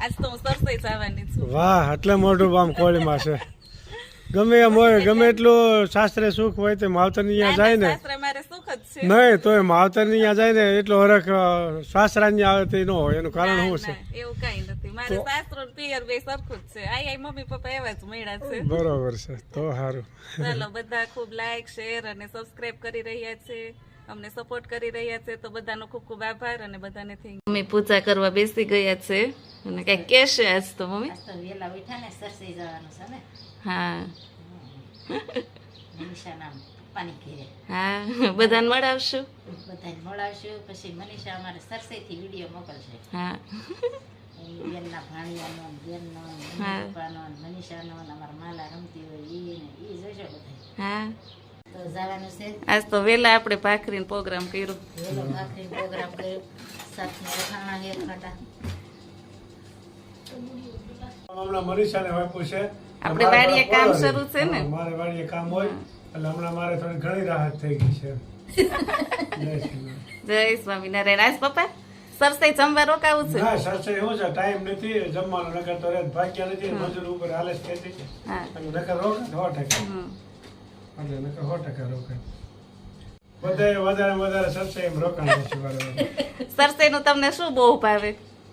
આજ તો હું સરસઈ જવાની છું. વાહ એટલે મોઢું આમ કોળીમાં છે. ગમે એમ હોય ગમે એટલું શાસ્ત્રે સુખ હોય તે માવતરની જાય માવતર જાય એટલો હરખ આવે તે ન હોય એનું કારણ શું છે? એવું કઈ નથી. મારે શાસ્ત્રો પિયર બે સરખું જ છે. આઈ આઈ મમ્મી પપ્પા એવા જ મળ્યા છે. છે બરોબર છે તો સારું. ચાલો બધા ખૂબ લાઈક શેર અને સબસ્ક્રાઇબ કરી રહ્યા છે. અમને સપોર્ટ કરી રહ્યા છે તો બધાનો ખૂબ ખૂબ આભાર અને બધાને થેન્ક મમ્મી પૂજા કરવા બેસી ગયા છે. અને કઈ કહેશે આજ તો મમ્મી? આજ તો વેલા બેઠા ને સરસઈ જવાનું છે ને. હા. હા બધાને મળાવશું? બધાને મળાવશું પછી મનીષા અમારે સરસઈથી વીડિયો મોકલશે. હા. બેનના ભાણિયાનો ને બેનનો ને હા. પપ્પાનો ને મનીષાનો ને અમારા માલા રમતી હોય ઈ ને ઈ જોશો બધા હા. આજ તો વેલા આપણે ભાખરીનો પ્રોગ્રામ કર્યો. વેલો ભાખરી પ્રોગ્રામ કર્યો. સાથમાં વખાણા હે ખાટા. હમણાં મનીષાને વાપ્યું છે. આપણે વાડીએ કામ શરૂ છે ને? મારે વાડીએ કામ હોય એટલે હમણાં મારે થોડી ઘણી રાહત થઈ ગઈ છે. જય સ્વામિનારાયણ. આજ પપ્પા સરસઈ જમવા રોકાવું છે? ના સરસે એવું છે ટાઈમ નથી જમવાનો નકર તો રેત ભાગ્ય નથી મજૂર ઉપર હાલે છે હા. નકર ટકા એટલે નકર સો ટકા રોકાય. બધાએ વધારે વધારે સરસે એમ રોકાણ છે વારે સરસે નું તમને શું બહુ ભાવે?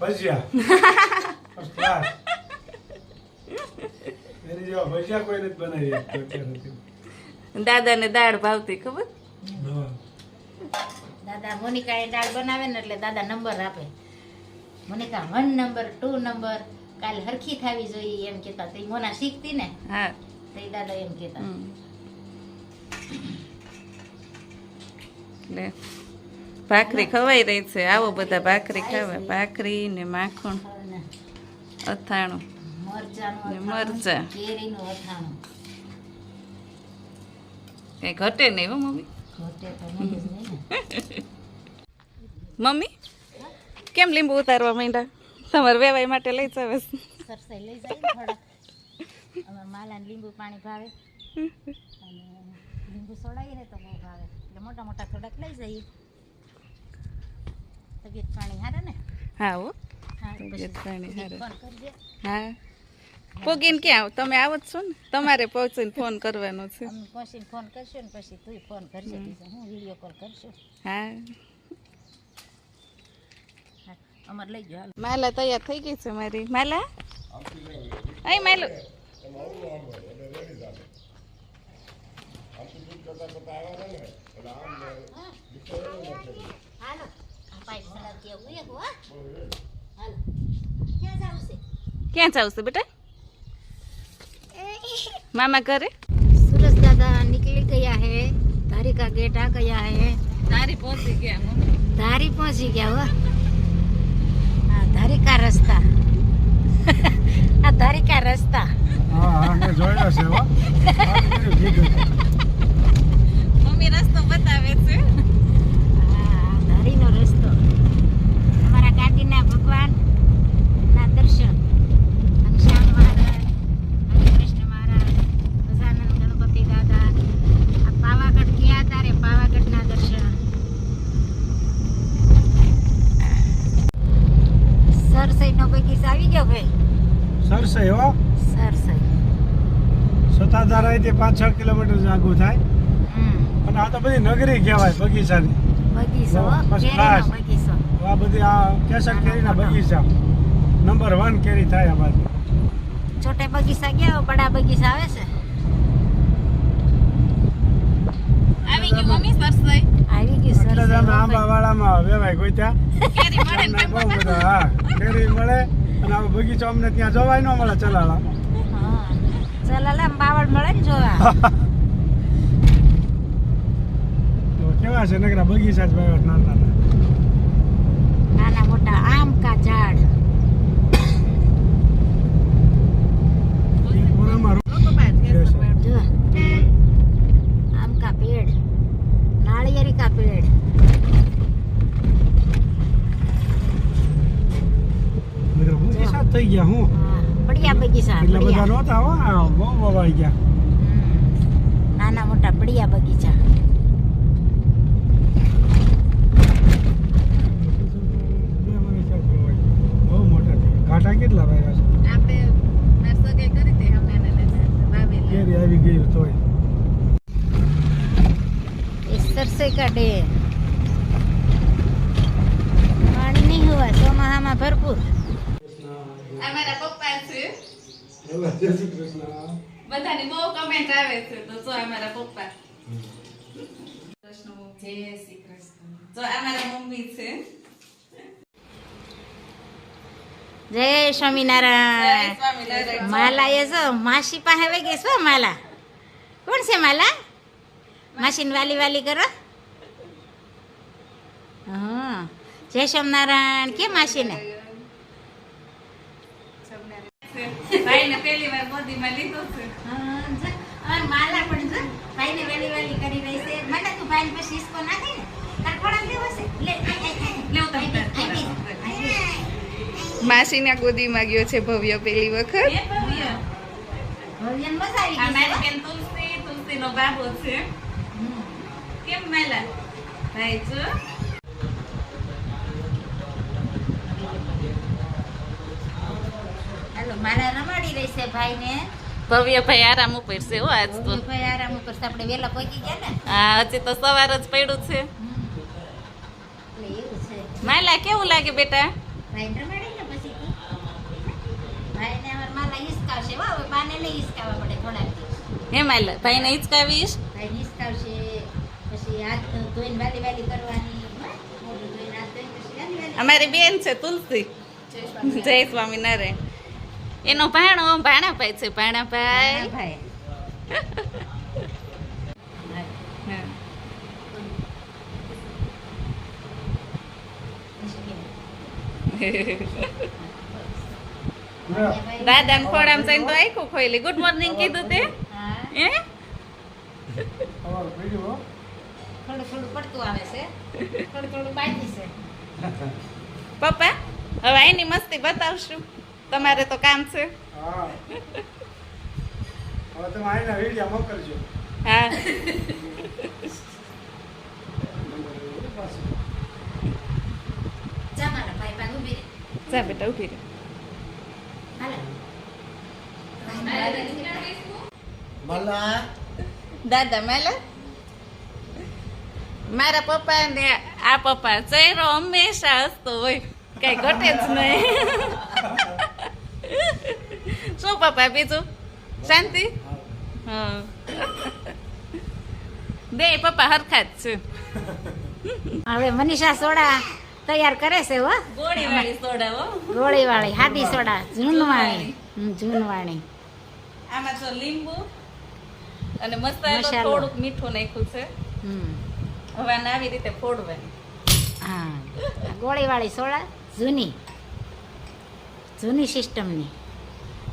ભજીયા. class. એની જેવા ભજીયા કોઈ નથી બનાવી. દાદાને દાળ ભાવતી ખબર? દાદા મોનિકા એ દાળ બનાવે ને એટલે દાદા નંબર આપે. Monica one number two number કાલ હરખી થાવી જોઈએ એમ કેતા તે મોના શીખતી ને? હા. તે દાદા એમ કહેતા. હમ. લે ભાખરી ખવાઈ રહી છે. આવો બધા ભાખરી ખાવા. ભાખરી ને માખણ અથાણું ને મરચા. કઈ ઘટે નહીં હો મમ્મી. મમ્મી કેમ લીંબુ ઉતારવા માંડ્યા? તમારે વેવાય માટે લઈ જાવ. લઈ જાય ને માલાને લીંબુ પાણી ભાવે. અને લીંબુ ને તો બહુ ભાવે. એટલે મોટા મોટા થોડાક લઈ જઈએ. તબિયત પાણી હારે ને? હા હો. તબિયત પાણી હારે. હા. પોગીને ક્યાં આવો? તમે આવો છો ને? તમારે પહોંચીને ફોન કરવાનો છે. પહોંચીને ફોન કરશું ને પછી તું ફોન કરશે હું વીડિયો કોલ કરશું. હા. હા અમારે લઈ જાઓ માલા તૈયાર થઈ ગઈ છે મારી. માલા? અહીં માલો. હાલો પાઇપ સલાહ કેવું એક હો હાલો ક્યાં જવું છે ક્યાં જવું છે બેટા મામા ઘરે સુરજ દાદા નીકળી ગયા હે ધારી કા ગેટ આ ગયા હે ધારી પહોંચી ગયા મમ્મી ધારી પહોંચી ગયા હો આ ધારી કા રસ્તા આ ધારી કા રસ્તા હા હા જોયા છે હો સરસઈનો આવી ગયો ભાઈ? સરસઈ હો. સરસઈ. સતાધારા અહીંથી પાંચ છ કિલોમીટર આગું થાય. અને આ તો બધી નગરી કહેવાય બગીચાની. બગીચો આ બધી આ કેસર કેરીના બગીચા. નંબર વન કેરી થાય આ બાજુ છોટે બગીચા ગયા બડા બગીચા આવે છે આવી ગયું મમ્મી સરસઈ આવી ગયું અમે વેવાય કોઈ ત્યાં? બહુ બધા હા કેરી મળે અને આ બગીચો અમને ત્યાં જોવાય ન મળે ચલાલા હા ચાલ અલા બાવળ મળે ને જોવા. કેવા છે નગરા બગીચા જ બાવળ નાના નાના નાના મોટા પડિયા બગીચા. કાંટા કેટલા છે આપણે નર્સરી કરી તે હમણાં ને વાવેલા કેરી આવી ગઈ હોવા ચોમાહામાં ભરપૂર. અમારા છે. કૃષ્ણ. બધાની બહુ કમેન્ટ આવે છે તો જો અમારા પપ્પા. કૃષ્ણ જય શ્રી કૃષ્ણ. જો અમારા મમ્મી છે. જય સ્વામિનારાયણ. માલા એ જો માસી પાસે આવી ગઈ શું માલા. કોણ છે માલા? માસીને વાલી વાલી કરો. હા. જય સ્વામિનારાયણ. કે માસીને? ભાઈને પહેલી વાર મોદીમાં લીધો છે. હા, માલા પણ જો ભાઈને વેલી વેલી કરી રહી છે. મને તું ભાઈ પછી ઇસકો નાખી ને? તાર ખોળા લેવો છે? લે લે આય. માસીના ગોદીમાં ગયો છે ભવ્ય પેલી વખત. એ ભવ્ય. ભવ્યને મજા આવી ગઈ મારી બેન તુલસી તુલસીનો બાબો છે. કેમ મેલા? ભાઈ જો. માલા રમાડી રહેશે ભાઈને. ભવ્ય ભાઈ આરામ ઉપર છે હો આજ તો. ભાઈ આરામ ઉપર છે. આપણે વેલા પહોંચી ગયા ને. હા હજી તો સવાર જ પડ્યું છે. માલા કેવું લાગે બેટા? ભાઈ રમાડી ને પછી. ભાઈને અમાર માલા હિસકાવશે હો. હવે બાને નહીં હિસકાવવા પડે થોડા હે માલા ભાઈને હિચકાવીશ? ભાઈ હિસકાવશે પછી હાથ ધોઈને વાલી વાલી કરવાની. અમારી બેન છે તુલસી. જય સ્વામિનારાયણ. એનો ભાણો ભાણાભાઈ છે ભાણાભાઈ. ભાઈ દાદા ને ખોડામ જઈને તો આખું ખોઈલી ગુડ મોર્નિંગ કીધું તે? હે. તમારું પીડ્યું હો. થોડું થોડું પડતું આવે છે. થોડું થોડું બાકી છે. પપ્પા હવે એની મસ્તી બતાવશું. તમારે તો કામ છે. હા. હવે તમે આઈના વીડિયો મોકલજો. હા. જા બેટા ઊભી રહે. મલા દાદા મેલે? મારા પપ્પા ને આ પપ્પા ચહેરો હંમેશા હસતો હોય. કઈ ઘટે જ નહીં. શું પપ્પા બીજું? શાંતિ? હા. બે પપ્પા હરખા જ છે. હવે મનીષા સોડા તૈયાર કરે છે હો. ગોળી વાળી સોડા હો. ગોળી વાળી હાદી સોડા જૂનવાણી. જૂનવાણી. આમાં જો લીંબુ અને મસાલો. થોડુંક મીઠું નાખ્યું છે. હમ. હવે આને આવી રીતે ફોડવાની. હા. ગોળી વાળી સોડા જૂની. જૂની સિસ્ટમની.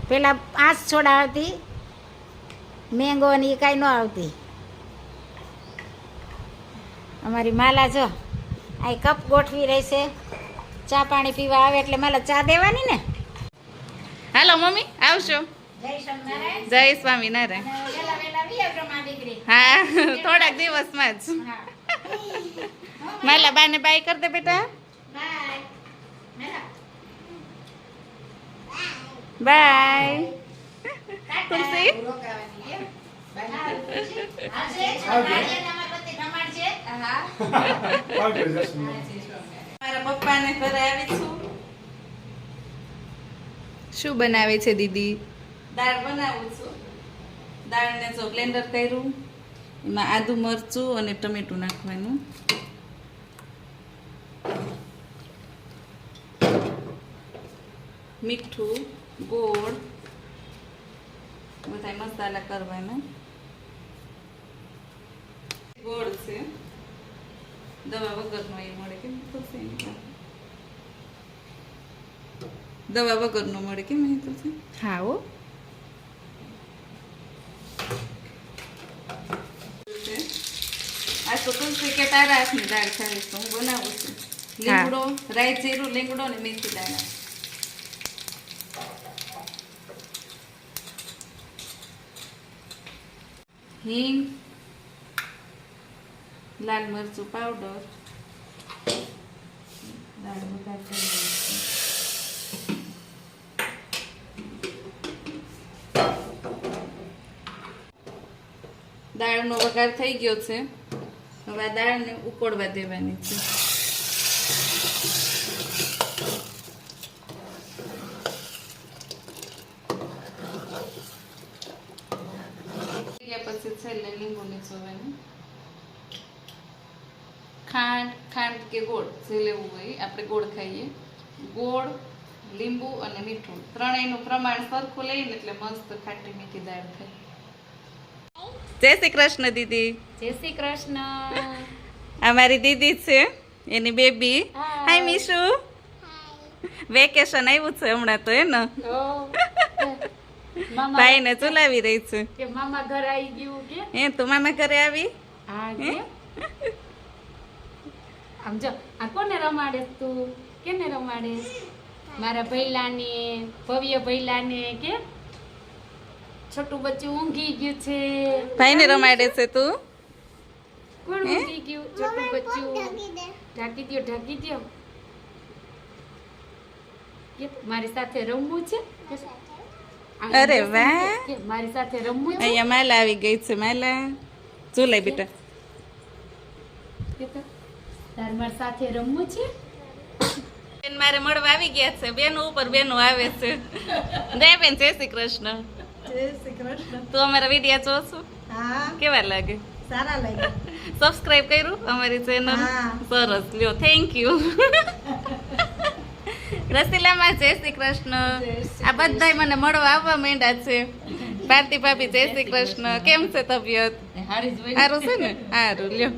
પેલા પાંચ છોડા આવતી મેંગો ને એ કાંઈ ન આવતી. અમારી માલા જો આ કપ ગોઠવી રહી છે. ચા પાણી પીવા આવે એટલે માલા ચા દેવાની ને? હાલો મમ્મી આવશો? જય સ્વામિનારાયણ. હા થોડાક દિવસમાં જ. માલા બાને બાય કર દે બેટા બાય મેલા બાય. તુલસી? શું બનાવે છે દીદી? દાળ બનાવું છું. દાળને જો બ્લેન્ડર કર્યું. એમાં આદુ મરચું અને ટમેટું નાખવાનું. મીઠું. ગોળ બધા મસાલા કરવાના. ગોળ છે. દવા વગરનો એ મળે કેમ થશે? દવા વગરનો મળે કેમ અહીં તો છે? હા ઓ આ તો તુલસી કે તારા હાથની દાળ ખાવીશ તો હું બનાવું છું. લીમડો રાઈ જીરું લીમડો ને મેથી દાણા. હિંગ લાલ મરચું પાવડર દાળ વઘાર દાળનો વઘાર થઈ ગયો છે. હવે આ દાળને ઉકળવા દેવાની છે. ખાંડ કે ગોળ જે લેવું હોય આપણે ગોળ ખાઈએ. ગોળ લીંબુ અને મીઠું. ત્રણેયનું પ્રમાણ સરખું લઈને એટલે મસ્ત ખાટી મીઠી દાળ થાય. જય શ્રી કૃષ્ણ દીદી. જય શ્રી કૃષ્ણ. અમારી દીદી છે એની બેબી. હાય મીશુ. વેકેશન આવ્યું છે હમણાં તો એ ને? મામા ભાઈને ચલાવી રહી છે. મામા ઘરે આવી ગયું કે? એ તું મામા ઘરે આવી? હા? કે આમ જો આ કોને રમાડે તું? કેને રમાડે? મારા ભૈલાને ભવ્ય ભૈલાને કે? છોટું બચ્ચું ઊંઘી ગયું છે. ભાઈને રમાડે છે તું? કોણ ઊંઘી ગયું? છોટું બચ્ચું ઢાંકી દો. ઢાંકી દો કે મારી સાથે રમવું છે? અરે વાહ. મારી સાથે રમવું છે? અહીંયા માલા આવી ગઈ છે માલા. ઝૂલાઈ બેટા કે? તો તાર મારી સાથે રમવું છે? બેન મારે મળવા આવી ગયા છે. બેનો ઉપર બેનો આવે છે. જય બેન જય શ્રી કૃષ્ણ. તું અમારા વિડિયા જો હા. કેવા લાગે? સારા લાગે સબસ્ક્રાઇબ કર્યું અમારી ચેનલ સરસ. લ્યો થેન્ક યુ રસીલામાં જય શ્રી કૃષ્ણ. આ બધા મને મળવા આવવા માંડ્યા છે. ભારતી ભાભી જય શ્રી કૃષ્ણ. કેમ છે તબિયત? સારું છે ને? સારું લ્યો.